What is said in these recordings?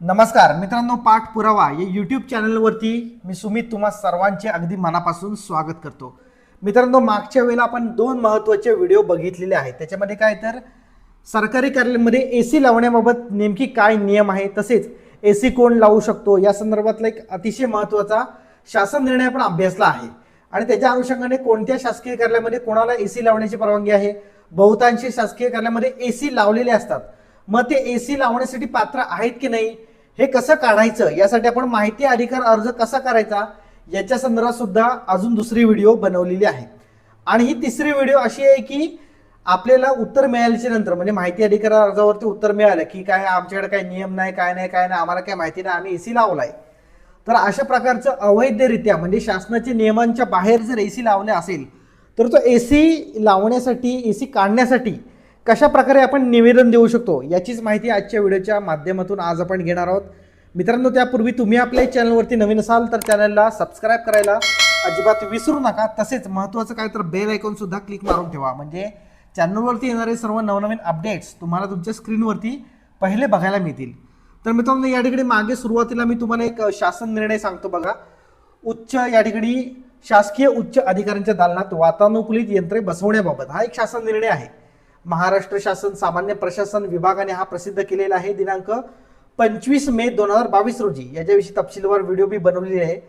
नमस्कार मित्रांनो पाठ पुरावा या यूट्यूब चॅनलवरती मी सुमित तुम्हा सर्वांचे अगदी मनापासून स्वागत करतो. मित्रांनो मागच्या वेळेला आपण दोन महत्त्वाचे व्हिडिओ बघितलेले आहेत. त्याच्यामध्ये काय तर सरकारी कार्यालयामध्ये ए सी लावण्याबाबत नेमकी काय नियम आहे तसेच ए सी कोण लावू शकतो या संदर्भातला एक अतिशय महत्त्वाचा शासन निर्णय आपण अभ्यासला आहे. आणि त्याच्या अनुषंगाने कोणत्या शासकीय कार्यालयामध्ये कोणाला ए सी लावण्याची परवानगी आहे? बहुतांशी शासकीय कार्यालयामध्ये ए सी लावलेले असतात. मग ते ए सी लावण्यासाठी पात्र आहेत की नाही? हे कसं काढायचं यासाठी आपण माहिती अधिकार अर्ज कसा करायचा याच्या संदर्भात सुद्धा अजून दुसरी व्हिडिओ बनवलेली आहे. आणि ही तिसरी व्हिडिओ अशी आहे की आपल्याला उत्तर मिळाल्याच्या नंतर म्हणजे माहिती अधिकार अर्जावरती उत्तर मिळालं की काय आमच्याकडे काही नियम नाही काय नाही काय नाही आम्हाला काय माहिती नाही आम्ही एसी लावलाय. तर अशा प्रकारचं अवैधरित्या म्हणजे शासनाच्या नियमांच्या बाहेर जर एसी लावले असेल तर तो एसी लावण्यासाठी एसी काढण्यासाठी कशा प्रकारे आपण निवेदन देऊ शकतो याचीच माहिती आजच्या व्हिडिओच्या माध्यमातून आज आपण घेणार आहोत. मित्रांनो त्यापूर्वी तुम्ही आपल्या चॅनलवरती नवीन असाल तर चॅनलला सबस्क्राईब करायला अजिबात विसरू नका. तसेच महत्त्वाचं काय तर बेल आयकॉन सुद्धा क्लिक मारून ठेवा. म्हणजे चॅनलवरती येणारे सर्व नवनवीन अपडेट्स तुम्हाला तुमच्या स्क्रीनवरती पहिले बघायला मिळतील. तर मित्रांनो या ठिकाणी मागे सुरुवातीला मी तुम्हाला एक शासन निर्णय सांगतो बघा. उच्च या ठिकाणी शासकीय उच्च अधिकाऱ्यांच्या दालनात वातानुकूलित यंत्रे बसवण्याबाबत हा एक शासन निर्णय आहे. महाराष्ट्र शासन सामान्य प्रशासन विभागाने हा प्रसिद्ध केलेला आहे. दिनांक पंचवीस मे दोन हजार बावीस रोजी. याच्याविषयी तपशीलवार व्हिडिओ मी बनवलेली आहे.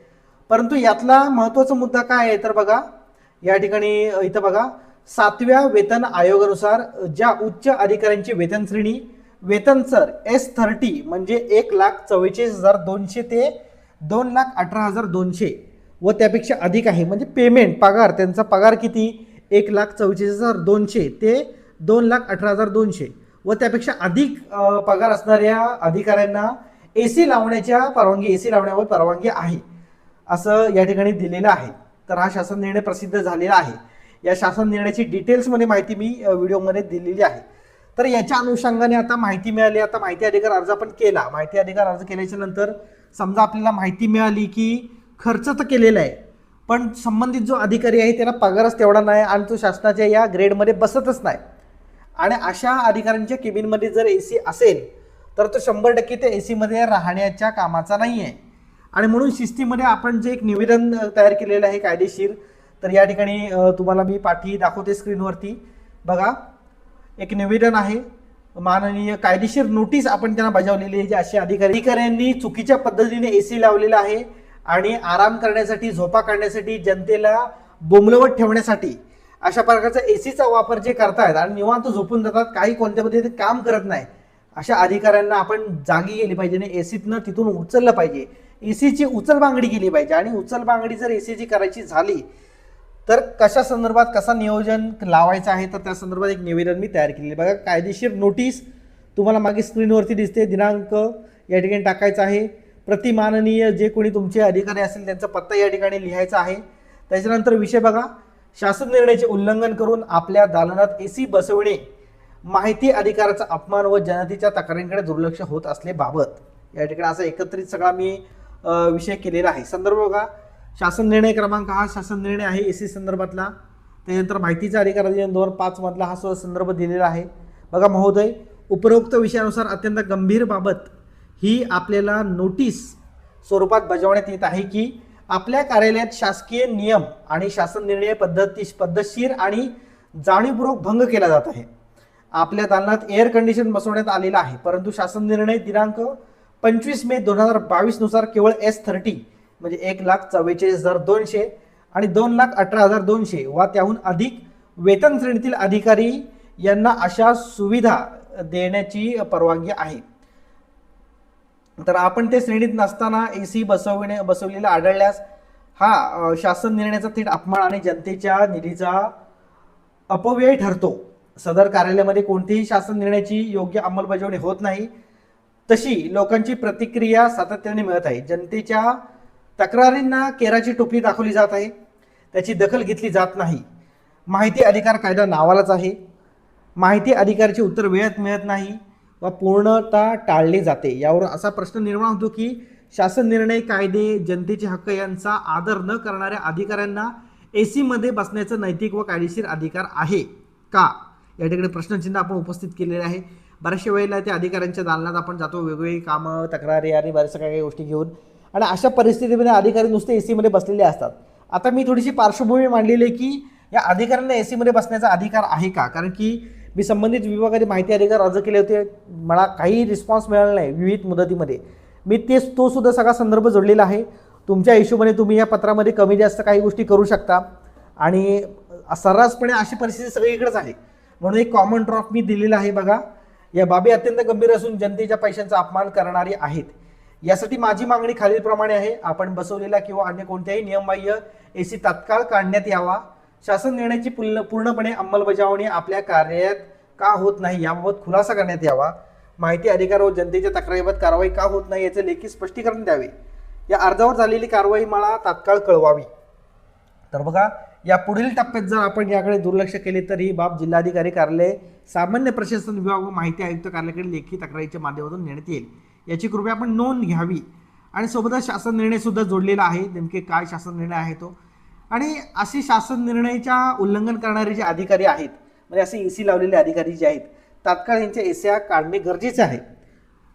परंतु यातला महत्त्वाचा मुद्दा काय आहे तर बघा या ठिकाणी इथं बघा सातव्या वेतन आयोगानुसार ज्या उच्च अधिकाऱ्यांची वेतन श्रेणी वेतन सर एस थर्टी म्हणजे एक लाख चव्वेचाळीस हजार दोनशे ते दोन लाख अठरा हजार दोनशे व त्यापेक्षा अधिक आहे. म्हणजे पेमेंट पगार त्यांचा पगार किती? एक लाख चव्वेचाळीस हजार दोनशे ते दोन लाख अठरा हजार दोनशे. व त्यापेक्षा अधिक पगार असणाऱ्या अधिकाऱ्यांना ए सी लावण्याच्या परवानगी ए सी लावण्यावर परवानगी आहे. असं या ठिकाणी दिलेलं आहे. तर हा शासन निर्णय प्रसिद्ध झालेला आहे. या शासन निर्णयाची डिटेल्समध्ये माहिती मी व्हिडिओमध्ये दिलेली आहे. तर याच्या अनुषंगाने आता माहिती मिळाली. आता माहिती अधिकार अर्ज आपण केला. माहिती अधिकार अर्ज केल्याच्यानंतर समजा आपल्याला माहिती मिळाली की खर्च तर केलेला आहे पण संबंधित जो अधिकारी आहे त्याला पगारच तेवढा नाही आणि तो शासनाच्या या ग्रेडमध्ये बसतच नाही. आणि अशा अधिकाऱ्यांच्या केबिनमध्ये जर ए सी असेल तर तो शंभर टक्के त्या ए सीमध्ये राहण्याच्या कामाचा नाही आहे आणि म्हणून शिस्तीमध्ये आपण जे एक निवेदन तयार केलेलं आहे कायदेशीर तर या ठिकाणी तुम्हाला मी पाठी दाखवते स्क्रीनवरती. बघा एक निवेदन आहे. माननीय कायदेशीर नोटीस आपण त्यांना बजावलेली आहे जे असे अधिकारी अधिकाऱ्यांनी चुकीच्या पद्धतीने ए सी लावलेला आहे आणि आराम करण्यासाठी झोपा काढण्यासाठी जनतेला बोंबलवत ठेवण्यासाठी अशा प्रकारचा एसीचा वापर जे करतायत आणि निवांत झोपून जातात काही कोणत्या पद्धतीने काम करत नाही अशा अधिकाऱ्यांना आपण जागी गेली पाहिजे आणि एसीतनं तिथून उचललं पाहिजे. एसीची उचलबांगडी केली पाहिजे आणि उचलबांगडी जर एसीची करायची झाली तर कशा संदर्भात कसा नियोजन लावायचं आहे तर त्या संदर्भात एक निवेदन मी तयार केलेलं बघा कायदेशीर नोटीस तुम्हाला मागे स्क्रीनवरती दिसते दिनांक या ठिकाणी टाकायचा आहे. प्रतिमाननीय जे कोणी तुमचे अधिकारी असेल त्यांचा पत्ता या ठिकाणी लिहायचा आहे. त्याच्यानंतर विषय बघा शासन निर्णयाचे उल्लंघन करून आपल्या दालनात ए सी बसवणे माहिती अधिकाराचा अपमान व जनतेच्या तक्रारींकडे दुर्लक्ष होत असल्याबाबत या ठिकाणी असा एकत्रित सगळा मी विषय केलेला आहे. संदर्भ बघा. शासन निर्णय क्रमांक हा शासन निर्णय आहे ए सी संदर्भातला. त्यानंतर माहितीचा अधिकार अधिनियम दोन पाच मधला हा सुद्धा संदर्भ दिलेला आहे. बघा महोदय उपरोक्त विषयानुसार अत्यंत गंभीर बाबत ही आपल्याला नोटीस स्वरूपात बजावण्यात येत आहे की आपल्या कार्यालयात शासकीय नियम आणि शासन निर्णय पद्धती पद्धतशीर आणि जाणीवपूर्वक भंग केला जात आहे. आपल्या दालनात एअर कंडिशन बसवण्यात आलेला आहे परंतु शासन निर्णय दिनांक पंचवीस मे दोन हजार बावीसनुसार केवळ एस थर्टी म्हणजे एक लाख चव्वेचाळीस हजार दोनशे आणि दोन लाख अठरा हजार दोनशे वा त्याहून अधिक वेतन श्रेणीतील अधिकारी यांना अशा सुविधा देण्याची परवानगी आहे. तर आपण ते श्रेणीत नसताना ए सी बसवणे बसवलेला आढळल्यास हा शासन निर्णयाचा थेट अपमान आणि जनतेच्या निधीचा अपव्यय ठरतो. सदर कार्यालयामध्ये कोणतीही शासन निर्णयाची योग्य अंमलबजावणी होत नाही. तशी लोकांची प्रतिक्रिया सातत्याने मिळत आहे. जनतेच्या तक्रारींना केराची टोपली दाखवली जात आहे. त्याची दखल घेतली जात नाही. माहिती अधिकार कायदा नावालाच आहे. माहिती अधिकारची उत्तर वेळेत मिळत नाही. व पूर्णता टाळली जाते. यावर असा प्रश्न निर्माण होतो की शासन निर्णय कायदे जनतेचे हक्क यांचा आदर न करणाऱ्या अधिकाऱ्यांना ए सीमध्ये बसण्याचा नैतिक व कायदेशीर अधिकार आहे का? या ठिकाणी प्रश्नचिन्ह आपण उपस्थित केलेले आहे. बऱ्याचशा वेळेला त्या अधिकाऱ्यांच्या दालनात आपण जातो वेगवेगळी कामं तक्रारी आणि बऱ्याचशा काही गोष्टी घेऊन. आणि अशा परिस्थितीमध्ये अधिकारी नुसते ए सीमध्ये बसलेले असतात. आता मी थोडीशी पार्श्वभूमी मांडलेली आहे की या अधिकाऱ्यांना ए सीमध्ये बसण्याचा अधिकार आहे का? कारण की मी संबंधित विभागाने माहिती अधिकार अर्ज केले होते. मला काही रिस्पॉन्स मिळाला नाही विविध मुदतीमध्ये. मी तेच तो सुद्धा सगळा संदर्भ जोडलेला आहे. तुमच्या हिशोबाने तुम्ही या पत्रामध्ये कमी जास्त काही गोष्टी करू शकता. आणि सर्रासपणे अशी परिस्थिती सगळीकडेच आहे. म्हणून एक कॉमन ड्रॉफ मी दिलेला आहे बघा. या बाबी अत्यंत गंभीर असून जनतेच्या पैशांचा अपमान करणारी आहेत. यासाठी माझी मागणी खालीलप्रमाणे आहे. आपण बसवलेला किंवा अन्य कोणत्याही नियमबाह्य एसी तात्काळ काढण्यात यावा. शासन निर्णयाची पूर्णपणे अंमलबजावणी आपल्या कार्यात का होत नाही याबाबत खुलासा करण्यात यावा. माहिती अधिकार व जनतेच्या तक्रारीबाबत कारवाई का होत नाही याचे लेखी स्पष्टीकरण द्यावे. या अर्जावर झालेली कारवाई मला तात्काळ कळवावी. तर बघा या पुढील टप्प्यात जर आपण याकडे दुर्लक्ष केले तर ही बाब जिल्हाधिकारी कार्यालय सामान्य प्रशासन विभाग व माहिती आयुक्त कार्यालयाकडे लेखी तक्रारीच्या माध्यमातून नेण्यात येईल. याची कृपया आपण नोंद घ्यावी. आणि सोबतच शासन निर्णय सुद्धा जोडलेला आहे. नेमके काय शासन निर्णय आहे तो? आणि अशी शासन निर्णयाच्या उल्लंघन करणारे जे अधिकारी आहेत म्हणजे असे ए सी लावलेले अधिकारी जे आहेत तात्काळ यांच्या एस्या काढणे गरजेचे आहे.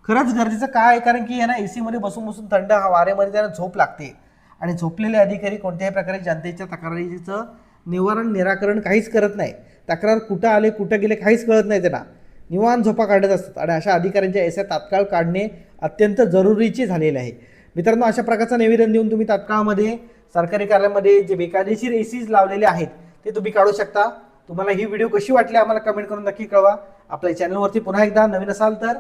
खरंच गरजेचं काय आहे? कारण की यांना ए सीमध्ये बसून बसून थंड हा वाऱ्यामध्ये त्यांना झोप लागते. आणि झोपलेले अधिकारी कोणत्याही प्रकारे जनतेच्या तक्रारीचं निवारण निराकरण काहीच करत नाही. तक्रार कुठं आले कुठं गेले काहीच कळत नाही त्यांना. निवांत झोपा काढत असतात. आणि अशा अधिकाऱ्यांच्या एस्या तात्काळ काढणे अत्यंत जरुरीचे झालेले आहे. मित्रांनो अशा प्रकारचं निवेदन देऊन तुम्ही तात्काळमध्ये सरकारी कार्यालयामध्ये जे बेकायदेशीर एसीज लावलेले आहेत ते तुम्ही काढू शकता. तुम्हाला ही व्हिडिओ कशी वाटली आम्हाला कमेंट करून नक्की कळवा. आपल्या चॅनलवरती पुन्हा एकदा नवीन असाल तर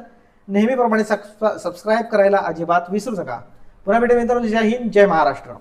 नेहमीप्रमाणे सबस्क्राईब करायला अजिबात विसरू नका. पुन्हा भेटेल मित्रांनो. जय हिंद जय महाराष्ट्र.